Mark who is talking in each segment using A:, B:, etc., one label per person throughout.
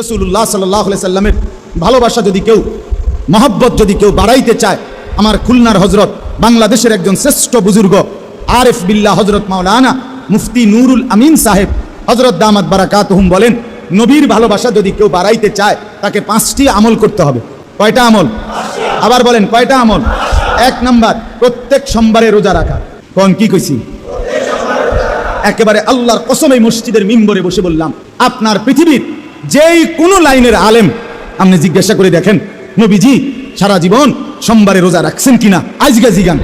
A: রসুল্লাহ সাল্লাহ সাল্লামের ভালোবাসা যদি কেউ, মহব্বত যদি কেউ বাড়াইতে চায়, আমার খুলনার হজরত বাংলাদেশের একজন শ্রেষ্ঠ বুজুর্গ, আরেফ বিল্লাহ হজরত মাওলানা মুফতি নুরুল আমিন সাহেব হজরত দামাত বারাকাতহুম বলেন, নবীর ভালোবাসা যদি কেউ বাড়াইতে চায়, তাকে পাঁচটি আমল করতে হবে। কয়টা আমল? আবার বলেন, কয়টা আমল? এক নাম্বার, প্রত্যেক সোমবারে রোজা রাখা। কোন কি কইছি? একেবারে আল্লাহর কসম এই মসজিদের মিম্বরে বসে বললাম, আপনার পৃথিবীর যেই কোনো লাইনের আলেম, আপনি জিজ্ঞাসা করে দেখেন, নবীজি, সারা জীবন সোমবারে রোজা রাখছেন কিনা? আজকে জিগান।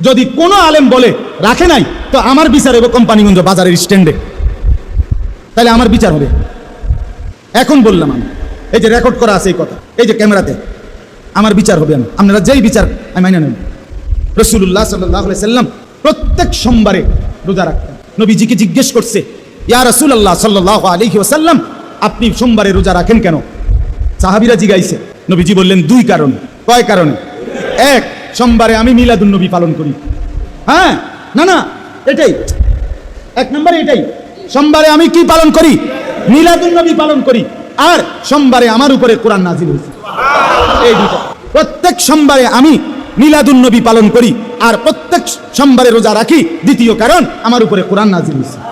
A: যদি কোনো আলেম বলে, রাখে নাই তো আমার বিচার হবে কোম্পানিগঞ্জ বাজারের স্ট্যান্ডে। তাহলে আমার বিচার হবে। এখন বললাম আমি, এই যে রেকর্ড করা আছে এই কথা, এই যে ক্যামেরাতে, আমার বিচার হবে আমি। আপনারা যেই বিচার, আমি মাইনে নেব। রসুল্লাহ সাল্লাহ সাল্লাম প্রত্যেক সোমবারে রোজা রাখতেন। নবীজিকে জিজ্ঞেস করছে ইয়া রসুল্লাহ সাল্লাহ আলহি ওসাল্লাম আপনি সোমবারে রোজা রাখেন কেন? সাহাবিরা জিগাইছে, নবীজি বললেন, দুই কারণে। কয় কারণে? এক, সোমবারে আমি মিলাদুন নবী পালন করি। হ্যাঁ? না না, এটাই। এক নম্বরে এটাই, সোমবারে আমি কি পালন করি? মিলাদুন নবী পালন করি। আর সোমবারে আমার উপরে কোরআন নাজিল হয়েছে। এই দুটো প্রত্যেক সোমবারে আমি মিলাদুন নবী পালন করি। আর প্রত্যেক সোমবারে রোজা রাখি। দ্বিতীয় কারণ, আমার উপরে কোরআন নাজিল হয়েছে।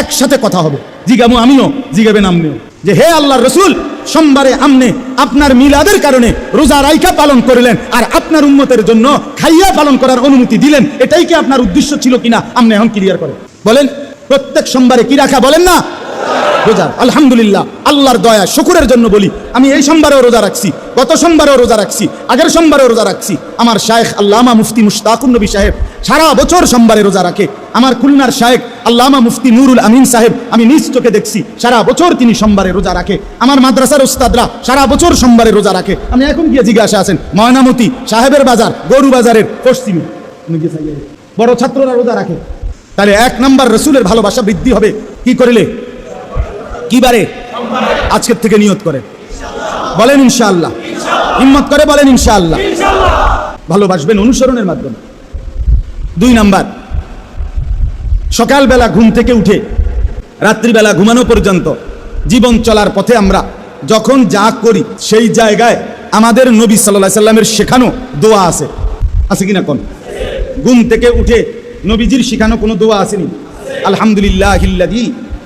A: একসাথে কথা হবে। জিগাবো আমিও জিগাবেন আপনিও যে হে আল্লাহর রসুল, সোমবারে আমনে আপনার মিলাদের কারণে রোজা রাইকা পালন করলেন আর আপনার উন্মতের জন্য খাইয়া পালন করার অনুমতি দিলেন, এটাই কি আপনার উদ্দেশ্য ছিল কিনা আমনে এখন ক্লিয়ার করেন বলেন, প্রত্যেক সোমবারে কি রাখা বলেন না? রোজা, আলহামদুলিল্লাহ, আল্লাহর দয়া, শুকুরের জন্য বলি, আমি এই সোমবারেও রোজা রাখছি, গত সোমবারেও রোজা রাখছি, আগের সোমবারেও রোজা রাখছি। আমার শায়েখ আল্লামা মুফতি মুশতাকুন নবী সাহেব সারা বছর সোমবারে রোজা রাখে। আমার খুলনার শায়েখ আল্লামা মুফতি নুরুল আমিন সাহেব, আমি নিজ চোখে দেখছি, সারা বছর তিনি সোমবারে রোজা রাখে। আমার মাদ্রাসার উস্তাদরা সারা বছর সোমবারে রোজা রাখে। আমি এখন গিয়ে জিজ্ঞাসা আছেন, ময়নামতি, সাহেবের বাজার গরু বাজারের পশ্চিমে বড় ছাত্ররা রোজা রাখে। তাহলে এক নম্বর রসুলের ভালোবাসা বৃদ্ধি হবে। কি করিলে? কিবারে আজকের থেকে নিয়ত করে। বলেন ইনশাআল্লাহ। হিম্মত করে বলেন ইনশাআল্লাহ। ভালোবাসবেন অনুসরণের মাধ্যমে। দুই নাম্বার। সকালবেলা ঘুম থেকে উঠে, রাত্রিবেলা ঘুমানো পর্যন্ত জীবন চলার পথে আমরা যখন যা করি সেই জায়গায় আমাদের নবী সাল্লাহ সাল্লামের শেখানো দোয়া আছে। আছে কিনা কোন? ঘুম থেকে উঠে নবীজির শেখানো কোনো দোয়া আসেনি। আলহামদুলিল্লাহ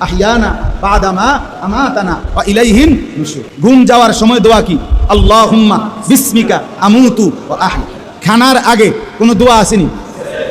A: আহিয়ানা বাদামা আমাতানা ইলাইহিন ঘুম যাওয়ার সময় দোয়া কি? আল্লাহুম্মা বিসমিকা আমুতু ওয়া খানার আগে কোনো দোয়া আসেনি?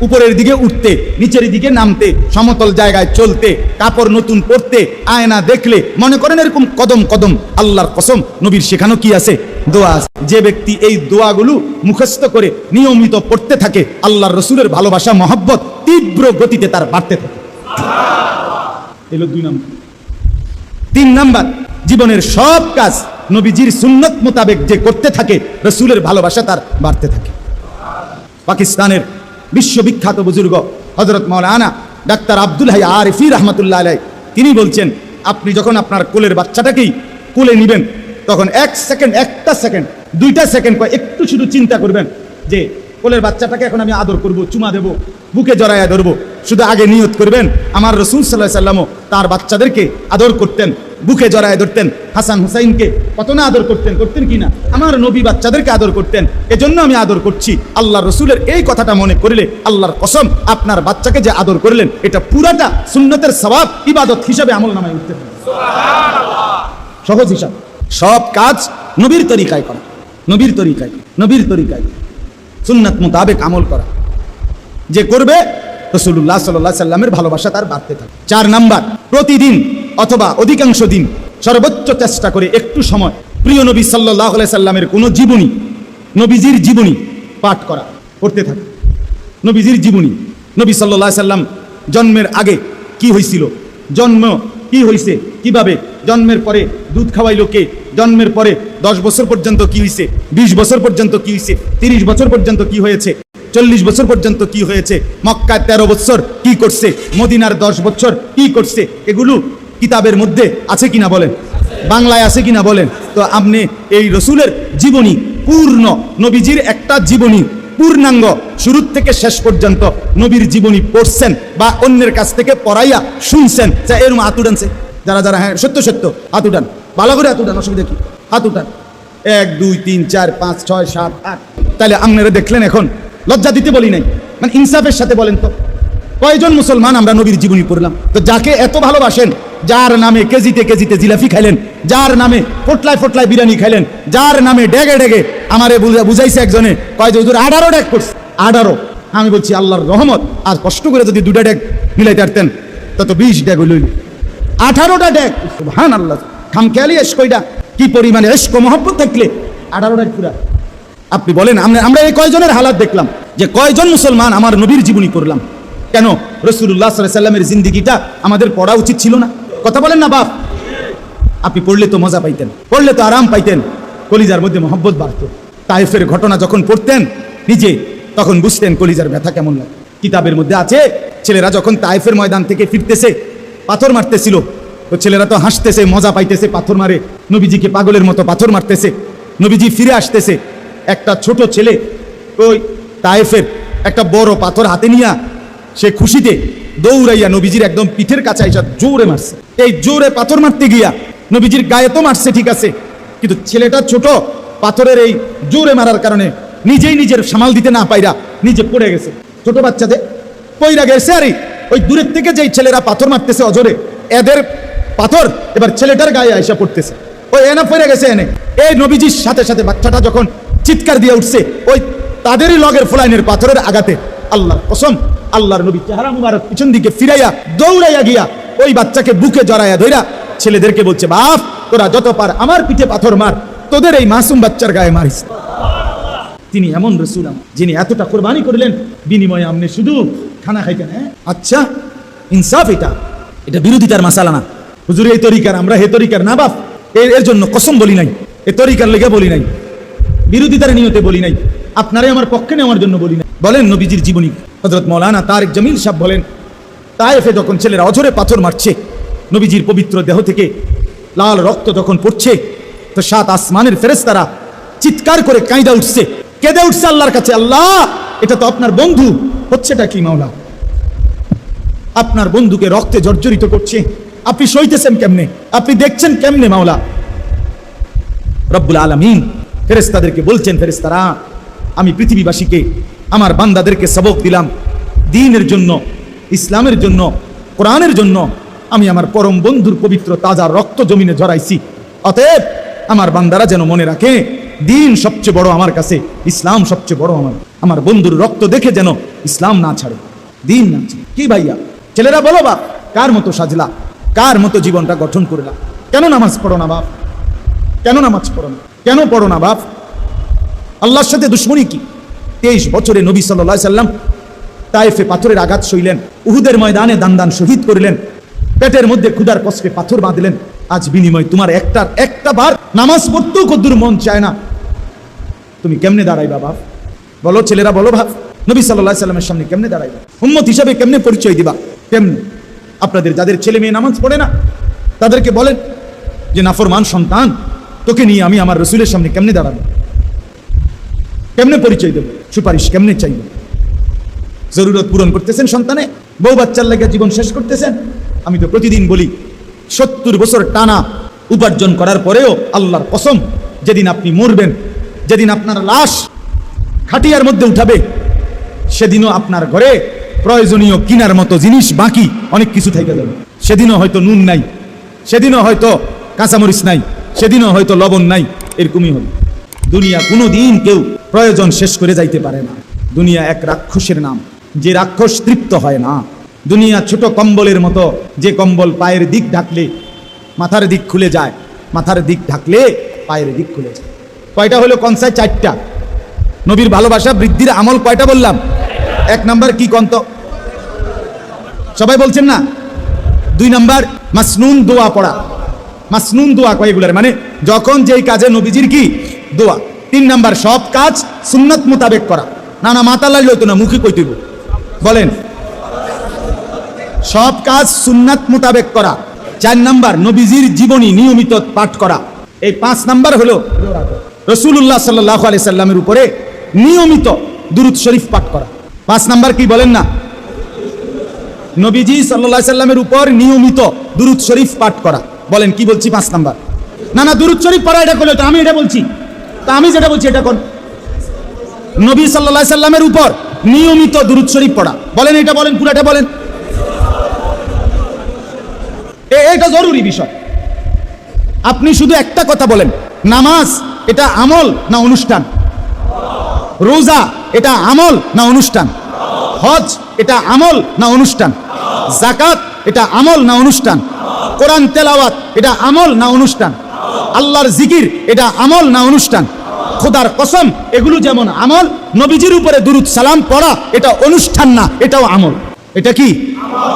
A: উপরের দিকে উঠতে, নিচের দিকে নামতে, সমতল জায়গায় চলতে, কাপড় নতুন পরতে, আয়না দেখলে, মনে করেন এরকম কদম কদম আল্লাহর কসম, নবীর শেখানো কি আছে? দোয়া যে ব্যক্তি এই দোয়াগুলো মুখস্থ করে নিয়মিত পড়তে থাকে, আল্লাহর রসুলের ভালোবাসা, মহব্বত তীব্র গতিতে তার বাড়তে থাকে। এলো দুই নম্বর। তিন নাম্বার, জীবনের সব কাজ নবীজির সুন্নত মোতাবেক যে করতে থাকে, রসুলের ভালোবাসা তার বাড়তে থাকে। পাকিস্তানের বিশ্ববিখ্যাত বুজুর্গ হজরত মৌলানা ডাক্তার আব্দুল হাই আরিফি রহমতুল্লাহ আলাই তিনি বলছেন, আপনি যখন আপনার কোলের বাচ্চাটাকেই কোলে নেবেন, তখন এক সেকেন্ড, একটা সেকেন্ড, দুইটা সেকেন্ড একটু শুধু চিন্তা করবেন যে কোলের বাচ্চাটাকে এখন আমি আদর করব, চুমা দেব বুকে জড়াইয়া ধরবো। শুধু আগে নিয়ত করবেন। আমার রসুল সাল্লাহ সাল্লামও তার বাচ্চাদেরকে আদর করতেন বুকে জড়ায় ধরতেন। হাসান হুসাইনকে কত না আদর করতেন করতেন কি না? আমার নবী বাচ্চাদেরকে আদর করতেন। এজন্য আমি আদর করছি। আল্লাহ রসুলের এই কথাটা মনে করলে আল্লাহর কসম আপনার বাচ্চাকে যে আদর করলেন এটা পুরাটা সুন্নতের স্বভাব ইবাদত হিসাবে আমল নামায় উঠতে পারে। সহজ হিসাব। সব কাজ নবীর তরিকায় করা। নবীর তরিকায় নবীর তরিকায়। সুন্নাত মোতাবেক আমল করা। যে করবে রসুল্লাহ সাল্লাহ সাল্লামের ভালোবাসা তার বাড়তে থাকে। চার নাম্বার, প্রতিদিন অথবা অধিকাংশ দিন সর্বোচ্চ চেষ্টা করে একটু সময় প্রিয় নবী সাল্লাহ সাল্লামের কোনো জীবনী, নবীজির জীবনী পাঠ করা করতে থাকে। নবীজির জীবনী, নবী সাল্লাহ সাল্লাম জন্মের আগে কি হয়েছিল জন্ম কি হয়েছে কীভাবে, জন্মের পরে দুধ খাওয়াইলো কে, জন্মের পরে দশ বছর পর্যন্ত কি হয়েছে বিশ বছর পর্যন্ত কি হয়েছে তিরিশ বছর পর্যন্ত কি হয়েছে চল্লিশ বছর পর্যন্ত কি হয়েছে? মক্কায় তেরো বছর কি করছে? মদিনার দশ বছর কি করছে? এগুলো কিতাবের মধ্যে আছে কিনা বলেন? বাংলায় আছে কিনা বলেন? তো আপনি এই রসুলের জীবনী, পূর্ণ নবীজির একটা জীবনী, পূর্ণাঙ্গ, শুরু থেকে শেষ পর্যন্ত নবীর জীবনী পড়ছেন বা অন্যের কাছ থেকে পড়াইয়া শুনছেন। যা এরম হাত উঠানছে। যারা যারা হ্যাঁ সত্য সত্য উঠান। ভালো করে উঠান, অসুবিধা কি? উঠান। এক, দুই, তিন, চার, পাঁচ, ছয়, সাত, আট। তাহলে আপনারা দেখলেন এখন লজ্জা দিতে বলি নাই। মানে ইনসাফের সাথে বলেন তো। কয়জন মুসলমান আমরা নবীর জীবনী পড়লাম? তো যাকে এত ভালোবাসেন, যার নামে কেজিতে কেজিতে জিলাফি খাইলেন, যার নামে ফোটলায় ফোটলায় বিরিয়ানি খাইলেন, যার নামে ডেগে ডেগে আমারে বুঝা- বুঝাইছে একজনে কয় যে হুজুর, আঠারো ডেক করছে। আঠারো। আমি বলছি, আল্লাহর রহমত, আর কষ্ট করে যদি দুটা ডেক মিলাইতে পারতেন তত বিশ ডেক হইল। আঠারোটা ডেক হান আল্লাহ খামখেয়ালি এস কইটা কি পরিমাণে এসকো মহব্বত থাকলে আঠারো ডেক পুরা। আপনি বলেন, আমরা এই কয়জনের হালাত দেখলাম? যে কয়জন মুসলমান আমার নবীর জীবনী করলাম কেন? রসুল্লাহ সাল্লামের জিন্দিগিটা আমাদের পড়া উচিত ছিল না? কথা বলেন না, বাপ। আপনি পড়লে তো মজা পাইতেন, পড়লে তো আরাম পাইতেন। কলিজার মধ্যে মহব্বত বাড়ত। তাইফের ঘটনা যখন পড়তেন, নিজে তখন বুঝতেন কলিজার ব্যথা কেমন লাগে। কিতাবের মধ্যে আছে, ছেলেরা যখন তাইফের ময়দান থেকে ফিরতেছে, পাথর মারতেছিল, তো ছেলেরা তো হাসতেছে, মজা পাইতেছে, পাথর মারে। নবীজিকে পাগলের মতো পাথর মারতেছে। নবীজি ফিরে আসতেছে। একটা ছোট ছেলে ওই তাইফের একটা বড় পাথর হাতে নিয়া সে খুশিতে দৌড়াইয়া নবীজির একদম পিঠের কাছে আইসা জোরে মারছে। এই জোরে পাথর মারতে গিয়া নবীজির গায়ে তো মারছে, ঠিক আছে। কিন্তু ছেলেটা ছোট, পাথরের এই জোরে মারার কারণে নিজেই নিজের সামাল দিতে না পাইরা নিজে পড়ে গেছে। ছোট বাচ্চাদের পইরা গেছে, আরে, ওই দূরের থেকে যেই ছেলেরা পাথর মারতেছে অজরে, এদের পাথর এবার ছেলেটার গায়ে আইসা পড়তেছে। ওই এনে পড়ে গেছে এনে। এই নবীজির সাথে সাথে বাচ্চাটা যখন চিৎকার দিয়ে উঠছে। ওই তাদেরই লগের ফলাইনের পাথরের আঘাতে। আল্লাহ কসম, আল্লাহর নবী চেহারা মুবারক পিছন দিকে ফিরাইয়া, দৌড়াইয়া গিয়া ওই বাচ্চাকে বুকে জড়াইয়া ধইরা ছেলেদেরকে বলছে, বাপ, তোরা যত পার আমার পিঠে পাথর মার, তোদের এই মাসুম বাচ্চার গায়ে মারিস। তিনি এমন রসুল যিনি এতটা কোরবানি করলেন, বিনিময়ে আপনি শুধু খানা খাইতেন হ্যাঁ? আচ্ছা ইনসাফ এটা এটা বিরোধিতার মাসালা না। হুজুর, এই তরিকার, আমরা হে তরিকার না, বাপ, এর এর জন্য কসম বলি নাই, এ তরিকার লেগে বলি নাই। বিরোধিতার নিয়তে বলি নাই। আপনারাই আমার পক্ষে নেওয়ার জন্য বলি নাই। বলেন নবীজির জীবনী। হজরত মৌলানা তারেক জমিল সাহেব বলেন, তায়েফে যখন ছেলেরা অজরে পাথর মারছে, নবীজির পবিত্র দেহ থেকে লাল রক্ত যখন পড়ছে, তো সাত আসমানের ফেরেস্তারা চিৎকার করে কাঁদা উঠছে। কেঁদে উঠছে আল্লাহর কাছে, আল্লাহ, এটা তো আপনার বন্ধু, হচ্ছেটা কি মাওলা? আপনার বন্ধুকে রক্তে জর্জরিত করছে। আপনি সইতেছেন কেমনে? আপনি দেখছেন কেমনে মাওলা? রব্বুল আলমিন ফেরেস্তাদেরকে বলছেন ফেরেস্তারা আমি পৃথিবীবাসীকে, আমার বান্দাদেরকে সবক দিলাম। দিনের জন্য, ইসলামের জন্য, কোরআনের জন্য আমি আমার পরম বন্ধুর পবিত্র তাজা রক্ত জমিনে ঝরাইছি। অতএব আমার বান্দারা যেন মনে রাখে, দিন সবচেয়ে বড় আমার কাছে, ইসলাম সবচেয়ে বড় আমার। আমার বন্ধুর রক্ত দেখে যেন ইসলাম না ছাড়ে, দিন না ছাড়ে। কি ভাইয়া? ছেলেরা বলো বাপ, কার মতো সাজলা? কার মতো জীবনটা গঠন করলা? কেন নামাজ পড়ো না বাপ? কেন নামাজ পড়ো না? কেন পড়ো না বাপ? আল্লাহর সাথে দুশ্মনী কি? তেইশ বছরে নবী সাল্লাহ সাল্লাম তাইফে পাথরের আঘাত সইলেন, উহুদের ময়দানে দান দান শহীদ করিলেন, পেটের মধ্যে ক্ষুদার কষ্টে পাথর বাঁধলেন। আজ বিনিময় তোমার একটা একটা বার নামাজ পড়তেও কদ্দুর মন চায় না। তুমি কেমনে দাঁড়াইবা বাপ? বলো ছেলেরা, বলো ভাব নবী সাল্লাহ সাল্লামের সামনে কেমনে দাঁড়াইবা? উম্মত হিসাবে কেমনে পরিচয় দিবা? কেমনে? আপনাদের যাদের ছেলে মেয়ে নামাজ পড়ে না, তাদেরকে বলেন যে নাফরমান সন্তান তোকে নিয়ে আমি আমার রসুলের সামনে কেমনে দাঁড়াবো? কেমনে পরিচয় দেবো? সুপারিশ কেমনে চাইব? জরুরত পূরণ করতেছেন সন্তানে? বউ বাচ্চার লেগে জীবন শেষ করতেছেন? আমি তো প্রতিদিন বলি, সত্তর বছর টানা উপার্জন করার পরেও আল্লাহর কসম, যেদিন আপনি মরবেন, যেদিন আপনার লাশ খাটিয়ার মধ্যে উঠাবে, সেদিনও আপনার ঘরে প্রয়োজনীয় কিনার মতো জিনিস বাকি অনেক কিছু থেকে যাবে। সেদিনও হয়তো নুন নাই, সেদিনও হয়তো কাঁচামরিচ নাই সেদিনও হয়তো লবণ নাই, এরকমই হবে। দুনিয়া কোনো দিন কেউ প্রয়োজন শেষ করে যাইতে পারে না। দুনিয়া এক রাক্ষসের নাম, যে রাক্ষস তৃপ্ত হয় না। দুনিয়া ছোট কম্বলের মতো, যে কম্বল পায়ের দিক ঢাকলে মাথার দিক খুলে যায়, মাথার দিক ঢাকলে পায়ের দিক খুলে যায়। কয়টা হলো কনসায়? চারটা। নবীর ভালোবাসা, বৃদ্ধির আমল কয়টা বললাম? এক নাম্বার কি কন্ত? সবাই বলছেন না? দুই নাম্বার, মাসনুন দোয়া পড়া। মাসনুন দোয়া কয় এগুলার। মানে যখন যেই কাজে নবীজির কি? দোয়া। তিন নাম্বার, সব কাজ সুন্নত মোতাবেক করা। না না, মাথা লাগলে হতো না মুখে কইতেব বলেন। সব কাজ সুন্নাত মোতাবেক করা। চার নাম্বার, নবীজির জীবনী নিয়মিত পাঠ করা। এই পাঁচ নাম্বার হলো রসুল্লাহ সাল্লাহ আলি সাল্লামের উপরে নিয়মিত দুরুদ শরীফ পাঠ করা। পাঁচ নাম্বার কি বলেন না? নবীজি সাল্লাহ সাল্লামের উপর নিয়মিত দুরুদ শরীফ পাঠ করা। বলেন, কি বলছি? পাঁচ নাম্বার। না না, দুরুদ শরীফ পড়া, এটা করলে তো আমি এটা বলছি। তা আমি যেটা বলছি, এটা কোন? নবী সাল্লাহ সাল্লামের উপর নিয়মিত দুরুদ শরীফ পড়া। বলেন, এটা বলেন, পুরাটা বলেন। এটা জরুরি বিষয়। আপনি শুধু একটা কথা বলেন, নামাজ এটা আমল না অনুষ্ঠান? রোজা এটা আমল না অনুষ্ঠান? হজ এটা আমল না অনুষ্ঠান? জাকাত এটা আমল না অনুষ্ঠান? কোরআন তেলাওয়াত, এটা আমল না অনুষ্ঠান? আল্লাহর জিকির, এটা আমল না অনুষ্ঠান? খোদার কসম, এগুলো যেমন আমল, নবীজির উপরে দুরুদ সালাম পড়া, এটা অনুষ্ঠান না, এটাও আমল। এটা কি?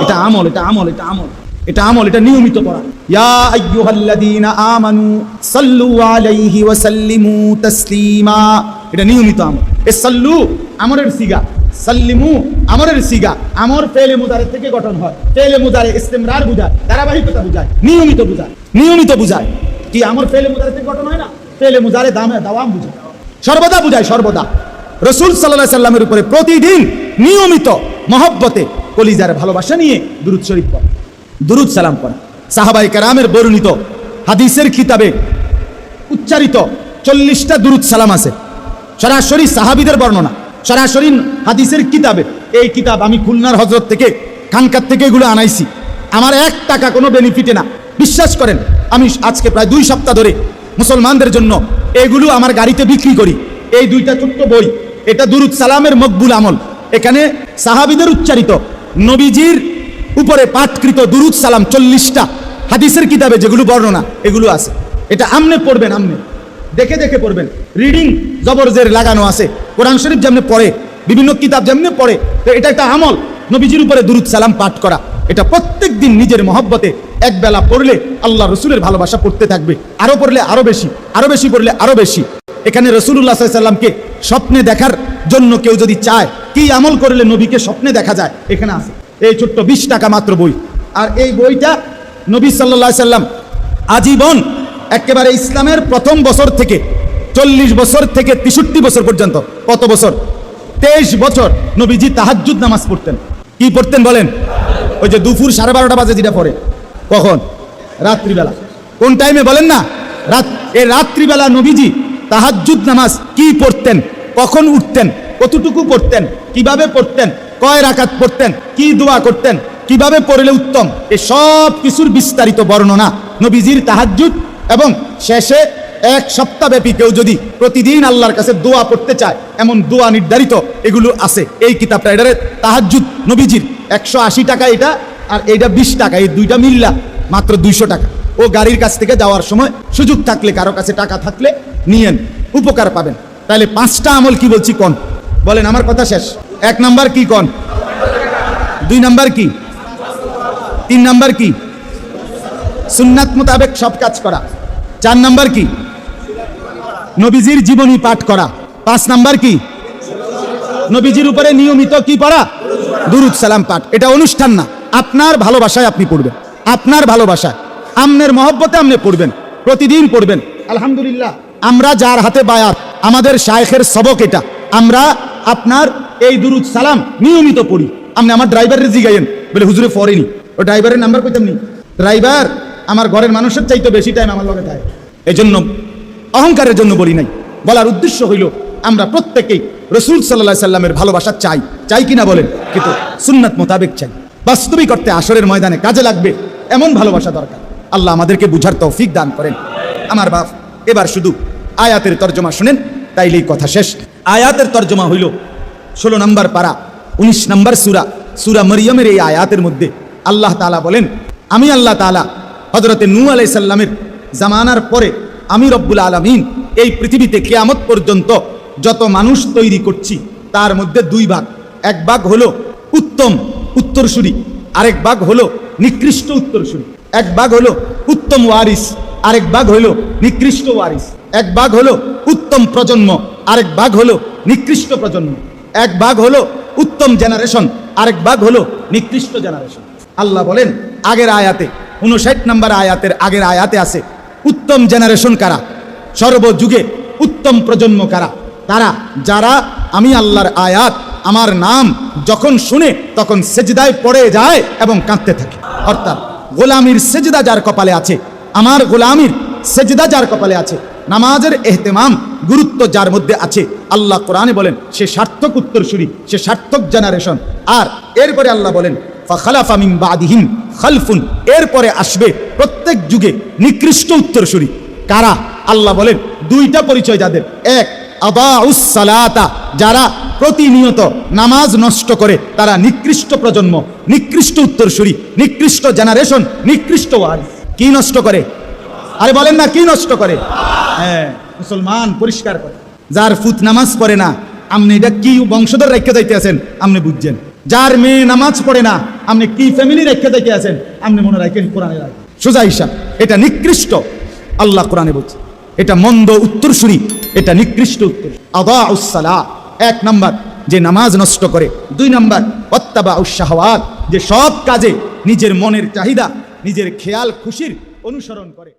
A: এটা আমল এটা আমল এটা আমল। এটা আমল, এটা নিয়মিত পড়া। ইয়া আইয়ুহাল্লাযীনা আমানু সাল্লু আলাইহি ওয়া সাল্লিমু তাসলিমা। এটা নিয়মিত আমল। এ সাল্লু আমরের সিগা। সাল্লিমু, আমরের সিগা। আমর ফেলে মুদারে থেকে গঠন হয়। ফেলে মুদারে ইস্তেমরার বুঝায়, ধারাবাহিকতা বুঝায়, নিয়মিত বুঝায় নিয়মিত বুঝায়। কি আমর ফেলে মুদারে থেকে গঠন হয় না? ফেলে মুদারে দামে দাওয়াম বুঝায়। সর্বদা বুঝায়, সর্বদা। রসুল সাল্লাহ সাল্লামের উপরে প্রতিদিন নিয়মিত মহব্বতে কলিজার ভালোবাসা নিয়ে দুরুদ শরীফ পড়ে। দুরুদ সালাম পড়া। সাহাবাই কারামের বর্ণিত হাদিসের কিতাবে উচ্চারিত চল্লিশটা দুরুদ সালাম আছে। সরাসরি সাহাবিদের বর্ণনা। সরাসরি হাদিসের কিতাবে। এই কিতাব আমি খুলনার হজরত থেকে, খানকার থেকে এগুলো আনাইছি। আমার এক টাকা কোনো বেনিফিটে না। বিশ্বাস করেন, আমি আজকে প্রায় দুই সপ্তাহ ধরে মুসলমানদের জন্য এগুলো আমার গাড়িতে বিক্রি করি। এই দুইটা ছোট্ট বই, এটা দুরুদ সালামের মকবুল আমল। এখানে সাহাবিদের উচ্চারিত, নবীজির উপরে পাঠকৃত দুরুদ সালাম চল্লিশটা হাদিসের কিতাবে যেগুলো বর্ণনা, এগুলো আছে। এটা আমনে পড়বেন আমনে। দেখে দেখে পড়বেন। রিডিং জবরজের লাগানো আছে। কোরআন শরীফ যেমনি পড়ে, বিভিন্ন কিতাব যেমনি পড়ে, তো এটা একটা আমল। নবীজির উপরে দুরুদ সালাম পাঠ করা। এটা প্রত্যেক দিন নিজের মহব্বতে এক বেলা পড়লে আল্লাহ রসুলের ভালোবাসা পড়তে থাকবে। আরও পড়লে আরও বেশি আরও বেশি পড়লে আরও বেশি। এখানে রসুল্লাহ সাল্লামকে স্বপ্নে দেখার জন্য কেউ যদি চায়, কি আমল করলে নবীকে স্বপ্নে দেখা যায়? এখানে আছে। এই ছোট্ট বিশ টাকা মাত্র বই। আর এই বইটা নবী সাল্লাহ সাল্লাম আজীবন একেবারে ইসলামের প্রথম বছর থেকে চল্লিশ বছর থেকে তেষট্টি বছর পর্যন্ত। কত বছর? তেইশ বছর নবীজি তাহাজ্জুদ নামাজ পড়তেন। কি পড়তেন বলেন? ওই যে দুপুর সাড়ে বারোটা বাজে যেটা পড়ে। কখন? রাত্রিবেলা। কোন টাইমে বলেন না? রাত এই রাত্রিবেলা নবীজি তাহাজ্জুদ নামাজ কি পড়তেন? কখন উঠতেন? কতটুকু পড়তেন? কীভাবে পড়তেন? কয় রাকাত পড়তেন? কি দোয়া করতেন? কীভাবে পড়লে উত্তম? এ সব কিছুর বিস্তারিত বর্ণনা নবীজির তাহাজ্জুদ এবং শেষে এক সপ্তাহব্যাপী কেউ যদি প্রতিদিন আল্লাহর কাছে দোয়া পড়তে চায়, এমন দোয়া নির্ধারিত, এগুলো আছে। এই কিতাবটা, এটারে তাহাজ্জুদ, নবীজির। একশো আশি টাকা এটা, আর এইটা বিশ টাকা, এই দুইটা মিল্লা, মাত্র দুইশো টাকা। ও গাড়ির কাছ থেকে যাওয়ার সময় সুযোগ থাকলে, কারও কাছে টাকা থাকলে নিয়েন, উপকার পাবেন। তাহলে পাঁচটা আমল কি বলছি কন? বলেন, আমার কথা শেষ। এক নাম্বার কি কন? দুই নাম্বার কি? তিন নাম্বার কি? সুন্নাত মোতাবেক সব কাজ করা। চার নাম্বার কি? নবীজির জীবনী পাঠ করা। পাঁচ নাম্বার কি? নবীজির উপরে নিয়মিত কি পড়া? দুরুদ সালাম পাঠ। এটা অনুষ্ঠান না। আপনার ভালোবাসায় আপনি পড়বেন। আপনার ভালোবাসায়। আমনের মহব্বতে আপনি পড়বেন। প্রতিদিন পড়বেন। আলহামদুলিল্লাহ। আমরা যার হাতে বায়াত, আমাদের শায়েখের সবক এটা। আমরা আপনার এই দুরুদ সালাম নিয়মিত পড়ি। আপনি আমার ড্রাইভারের জিগাইয়েন। বলে, হুজুরে, পড়েনি। ও ড্রাইভারের নাম্বার কইতাম নি। ড্রাইভার আমার ঘরের মানুষের চাইতে বেশি টাইম আমার লগে থাকে। এজন্য অহংকারের জন্য বলি নাই। বলার উদ্দেশ্য হইল, আমরা প্রত্যেকেই রসুল সাল্লাহ সাল্লামের ভালোবাসা চাই। চাই কিনা বলেন? কিন্তু সুন্নাত মোতাবেক চাই। বাস্তবিক অর্থে আসরের ময়দানে কাজে লাগবে এমন ভালোবাসা দরকার। আল্লাহ আমাদেরকে বুঝার তৌফিক দান করেন। আমার বাপ, এবার শুধু আয়াতের তর্জমা শুনেন, তাইলেই কথা শেষ। আয়াতের তর্জমা হইল ষোলো নম্বর পারা, উনিশ নম্বর সুরা। সুরা মরিয়মের এই আয়াতের মধ্যে আল্লাহ তাআলা বলেন, আমি আল্লাহ তাআলা হজরতে নূ আলাই সাল্লামের জামানার পরে আমি রব্বুল আলমিন এই পৃথিবীতে কেয়ামত পর্যন্ত যত মানুষ তৈরি করছি, তার মধ্যে দুই ভাগ। এক ভাগ হলো উত্তম উত্তরসূরি, আরেক ভাগ হলো নিকৃষ্ট উত্তরসূরি। এক ভাগ হলো উত্তম ওয়ারিস, আরেক ভাগ হলো নিকৃষ্ট ওয়ারিস। এক ভাগ হলো উত্তম প্রজন্ম, আরেক ভাগ হলো নিকৃষ্ট প্রজন্ম। এক ভাগ হলো উত্তম জেনারেশন, আরেক ভাগ হলো নিকৃষ্ট জেনারেশন। আল্লাহ বলেন, আগের আয়াতে, উনষাট নম্বর আয়াতের আগের আয়াতে আছে উত্তম জেনারেশন কারা? সর্বযুগে উত্তম প্রজন্ম কারা? তারা, যারা আমি আল্লাহর আয়াত, আমার নাম যখন শুনে তখন সেজদায় পড়ে যায় এবং কাঁদতে থাকে। অর্থাৎ গোলামির সেজদা যার কপালে আছে, আমার গোলামির সেজদা যার কপালে আছে, নামাজের এহতেমাম গুরুত্ব যার মধ্যে আছে, আল্লাহ কোরআনে বলেন, সে সার্থক উত্তরসূরি, সে সার্থক জেনারেশন আর এরপরে আল্লাহ বলেন, ফাখালাফা মিন বাদিহিম খালফুন, এরপরে আসবে প্রত্যেক যুগে নিকৃষ্ট উত্তরসূরি। কারা? আল্লাহ বলেন, দুইটা পরিচয় যাদের। এক আবাউস সালাতা, যারা প্রতিনিয়ত নামাজ নষ্ট করে, তারা নিকৃষ্ট প্রজন্ম, নিকৃষ্ট উত্তরসূরি, নিকৃষ্ট জেনারেশন নিকৃষ্ট ওয়ারিস। কি নষ্ট করে? আরে বলেন না, কি নষ্ট করে? হ্যাঁ মুসলমান পরিষ্কার করে। যার ফুত নামাজ পড়ে না আপনি এটা কি বংশধর রেখে যাইতে আছেন আপনি বুঝছেন। যার মেয়ে নামাজ পড়ে না, আপনি কি ফ্যামিলি রেখে দেখে আছেন? আপনি মনে রাখেন কোরআনে রাখেন সোজা হিসাব, এটা নিকৃষ্ট। আল্লাহ কোরআনে বলছে, এটা মন্দ উত্তর উত্তরসূরি, এটা নিকৃষ্ট উত্তর। আদা উসালা এক নাম্বার, যে নামাজ নষ্ট করে। দুই নাম্বার অত্তাবা উৎসাহওয়াত যে সব কাজে নিজের মনের চাহিদা, নিজের খেয়াল খুশির অনুসরণ করে।